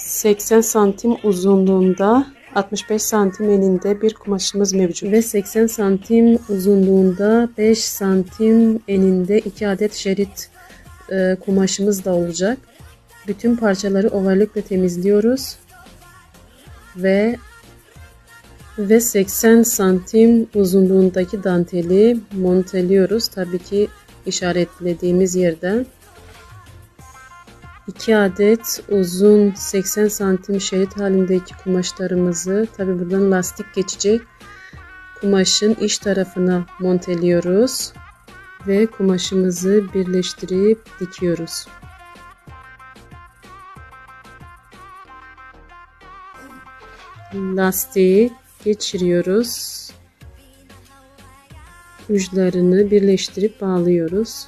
80 santim uzunluğunda 65 santim eninde bir kumaşımız mevcut. Ve 80 santim uzunluğunda 5 santim eninde 2 adet şerit e, kumaşımız da olacak. Bütün parçaları ovarlıkla temizliyoruz. Ve ve 80 santim uzunluğundaki danteli monteliyoruz. Tabii ki işaretlediğimiz yerden. 2 adet uzun 80 santim şerit halindeki kumaşlarımızı tabi buradan lastik geçecek kumaşın iç tarafına monteliyoruz ve kumaşımızı birleştirip dikiyoruz. Lastiği geçiriyoruz. Uçlarını birleştirip bağlıyoruz.